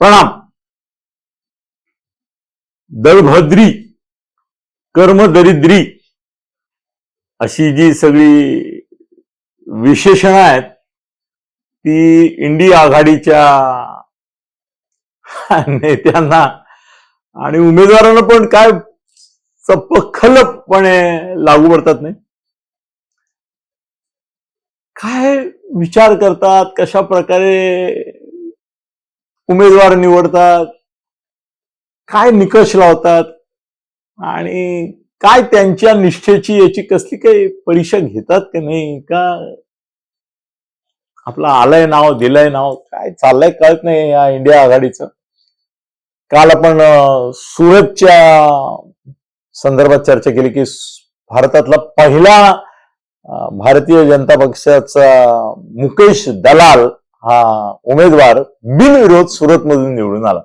प्रणाम. दळभद्री कर्मदरिद्री अशी जी सगळी विशेषणं आहेत ती इंडिया आघाडीच्या नेत्यांना आणि उमेदवारांना पण काय चपखलपणे लागू पडतात नाही. काय विचार करतात कशा प्रकारे उमेदवार निवडतात काय निकष लावतात आणि काय त्यांच्या निष्ठेची याची कसली काही परीक्षा घेतात का नाही का आपलं आलंय नाव दिलंय नाव काय चाललंय कळत नाही या इंडिया आघाडीचं. काल आपण सुरतच्या संदर्भात चर्चा केली की भारतातला पहिला भारतीय जनता पक्षाचा मुकेश दलाल हा उमेदवार बिनविरोध सुरतमधून निवडून आला.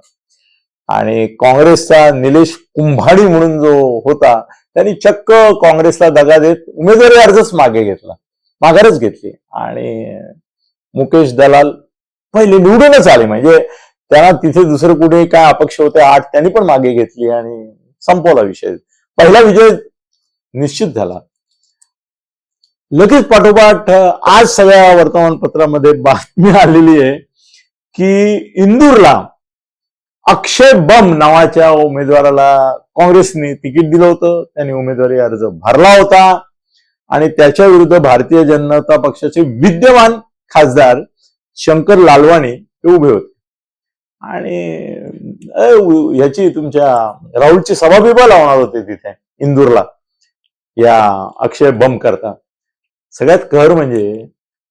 आणि काँग्रेसचा निलेश कुंभाडी म्हणून जो होता त्यांनी चक्क काँग्रेसला दगा देत उमेदवारी अर्जच मागे घेतला. माघारच घेतली. आणि मुकेश दलाल पहिले निवडूनच आले. म्हणजे त्यांना तिथे दुसरं कुठे काय अपक्ष होते आठ त्यांनी पण मागे घेतली आणि संपवला विषय. पहिला विजय निश्चित झाला. लगेच पाठोपाठ आज सगळ्या वर्तमानपत्रामध्ये बातमी आलेली आहे की इंदूरला अक्षय बम नावाच्या उमेदवाराला काँग्रेसने तिकीट दिलं होतं. त्यांनी उमेदवारी अर्ज भरला होता. आणि त्याच्या विरुद्ध भारतीय जनता पक्षाचे विद्यमान खासदार शंकर लालवाणी हे उभे होते. आणि ह्याची तुमच्या राहुलची सभा बिभा लावणार होते तिथे इंदूरला या अक्षय बम करता. सगळ्यात कहर म्हणजे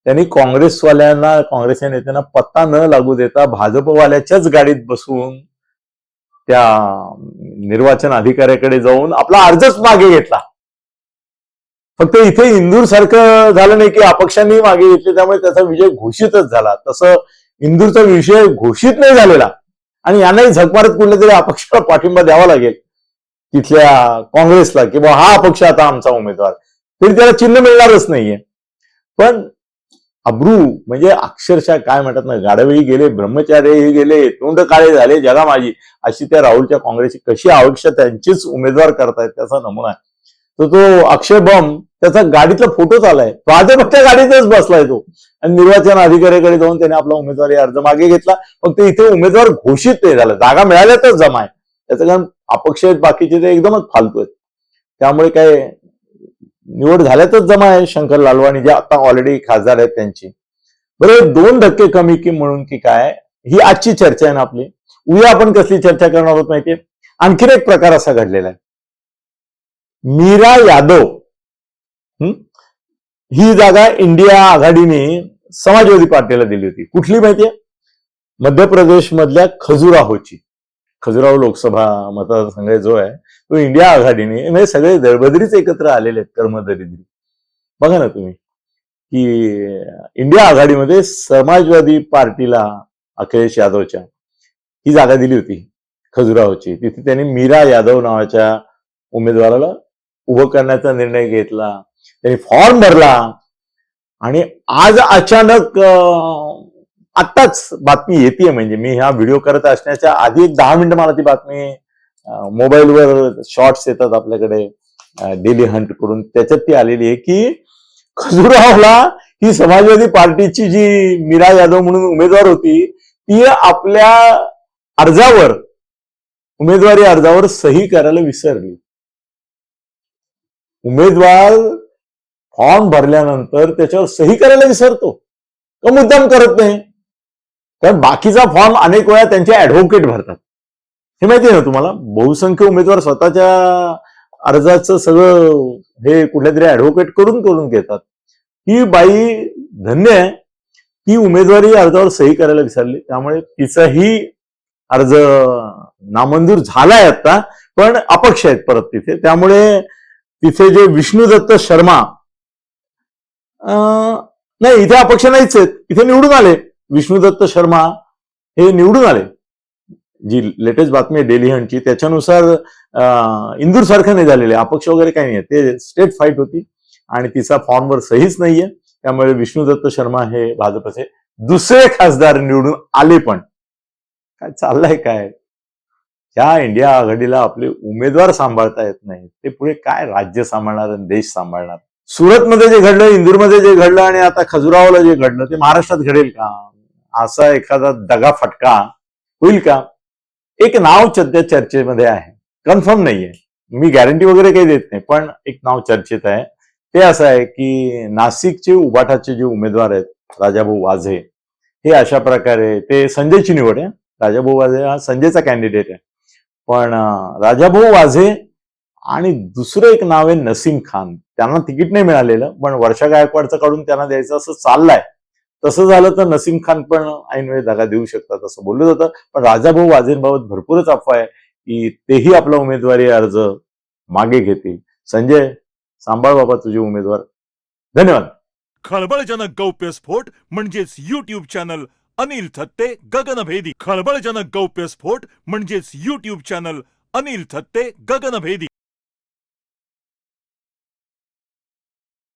त्यांनी काँग्रेसवाल्यांना काँग्रेसच्या नेत्यांना पत्ता न लागू देता भाजपवाल्याच्याच गाडीत बसून त्या निर्वाचन अधिकाऱ्याकडे जाऊन आपला अर्जच मागे घेतला. फक्त इथे इंदूर सारखं झालं नाही की अपक्षांनी मागे घेतले त्यामुळे त्याचा विजय घोषितच झाला. तसं इंदूरचा विषय घोषित नाही झालेला. आणि यांनाही झगमारत कुठल्या तरी अपक्षाला पाठिंबा द्यावा लागेल. तिथल्या काँग्रेसला की बा हा अपक्ष आता आमचा उमेदवार. तरी त्याला चिन्ह मिळणारच नाहीये. पण अब्रू म्हणजे अक्षरशः काय म्हणतात ना गाडवेही गेले ब्रह्मचार्यही गेले तोंड काळे झाले जगा माझी. अशी त्या राहुलच्या काँग्रेसची कशी आवश्यक त्यांचीच उमेदवार करतायत त्याचा नमुना आहे. तर तो अक्षय बम त्याचा गाडीतला फोटोच आलाय भाजपच्या गाडीतच बसलाय तो. आणि निर्वाचन अधिकाऱ्याकडे जाऊन त्याने आपला उमेदवारी अर्ज मागे घेतला. फक्त इथे उमेदवार घोषित नाही झाला. जागा मिळाल्यातच जमा आहे. त्याचं कारण अपक्ष आहेत बाकीचे ते एकदमच फालतू आहेत. त्यामुळे काय निवड झाल्यातच जमा आहे शंकर लालवाणी जे आता ऑलरेडी खासदार आहेत त्यांची. बरं दोन धक्के कमी की म्हणून की काय ही आजची चर्चा आहे ना आपली. उद्या आपण कसली चर्चा करणार आहोत माहितीये? आणखीन एक प्रकार असा घडलेला आहे. मीरा यादव ही? जागा इंडिया आघाडीने समाजवादी पार्टीला दिली होती. कुठली माहितीये? मध्य प्रदेश मधल्या खजुराहोची. खजुराहो लोकसभा मतदारसंघ जो आहे. इंडिया आघाडीने म्हणजे सगळे दळबदरीच एकत्र आलेले आहेत कर्मदरिद्री. बघा ना तुम्ही की इंडिया आघाडीमध्ये समाजवादी पार्टीला अखिलेश यादवच्या ही जागा दिली होती खजुराहोची. तिथे त्यांनी मीरा यादव नावाच्या उमेदवाराला उभं करण्याचा निर्णय घेतला. त्यांनी फॉर्म भरला. आणि आज अचानक आत्ताच बातमी येते म्हणजे मी हा व्हिडिओ करत असण्याच्या आधी एक दहा मिनिटं मला ती बातमी मोबाईलवर शॉर्ट्स येतात आपल्याकडे डेली हंट करून. त्याच्यात ती आलेली आहे की खजुरावला ही समाजवादी पार्टीची जी मीरा यादव म्हणून उमेदवार होती ती आपल्या अर्जावर उमेदवारी अर्जावर सही करायला विसरली. उमेदवार फॉर्म भरल्यानंतर त्याच्यावर सही करायला विसरतो. का मुद्दाम करत नाही? कारण बाकीचा फॉर्म अनेक वेळा त्यांचे ऍडव्होकेट भरतात. हे माहिती आहे ना तुम्हाला? बहुसंख्य उमेदवार स्वतःच्या अर्जाचं सगळं हे कुठल्या तरी ऍडव्होकेट करून करून घेतात. ही बाई धन्य आहे. ती उमेदवारी अर्जावर सही करायला विसरली. त्यामुळे तिचाही अर्ज नामंजूर झालाय आता पण अपक्ष आहेत परत तिथे. त्यामुळे तिथे जे विष्णुदत्त शर्मा अं, नाही इथे अपक्ष नाहीच आहेत. इथे निवडून आले. विष्णुदत्त शर्मा हे निवडून आले. जी लेटेस्ट बातमी आहे डेली हंटची त्याच्यानुसार इंदूर सारखं नाही झालेले अपक्ष वगैरे काही नाही ते स्टेट फाईट होती आणि तिचा फॉर्मवर सहीच नाहीये. त्यामुळे विष्णुदत्त शर्मा हे भाजपचे दुसरे खासदार निवडून आले पण. काय चाललंय काय? त्या इंडिया आघाडीला आपले उमेदवार सांभाळता येत नाही ते पुढे काय राज्य सांभाळणार आणि देश सांभाळणार? सुरतमध्ये जे घडलं इंदूरमध्ये जे घडलं आणि आता खजुरावला जे घडलं ते महाराष्ट्रात घडेल का? असा एखादा दगा फटका होईल का? एक नाव सध्या चर्चेमध्ये आहे. कन्फर्म नाहीये. मी गॅरंटी वगैरे काही देत नाही पण एक नाव चर्चेत आहे. ते असं आहे की नाशिकचे उबाठाचे जे उमेदवार आहेत राजाभाऊ वाझे हे अशा प्रकारे ते संजयची निवड आहे. राजाभाऊ वाझे हा संजयचा कॅन्डिडेट आहे. पण राजाभाऊ वाझे आणि दुसरं एक नाव आहे नसीम खान. त्यांना तिकीट नाही मिळालेलं पण वर्षा गायकवाडचं काढून त्यांना द्यायचं असं चाललंय. तसं झालं तर नसीम खान पण ऐनवेळी दगा देऊ शकतात असं बोललं जातं. पण राजाभाऊ वाझेंबाबत भरपूरच अफवा आहे की तेही आपला उमेदवारी अर्ज मागे घेतील. संजय सांभाळ बाबा तुझे उमेदवार. धन्यवाद. खळबळजनक गौप्यस्फोट म्हणजेच युट्यूब चॅनल अनिल थत्ते गगनभेदी. खळबळजनक गौप्यस्फोट म्हणजेच युट्यूब चॅनल अनिल थत्ते गगनभेदी.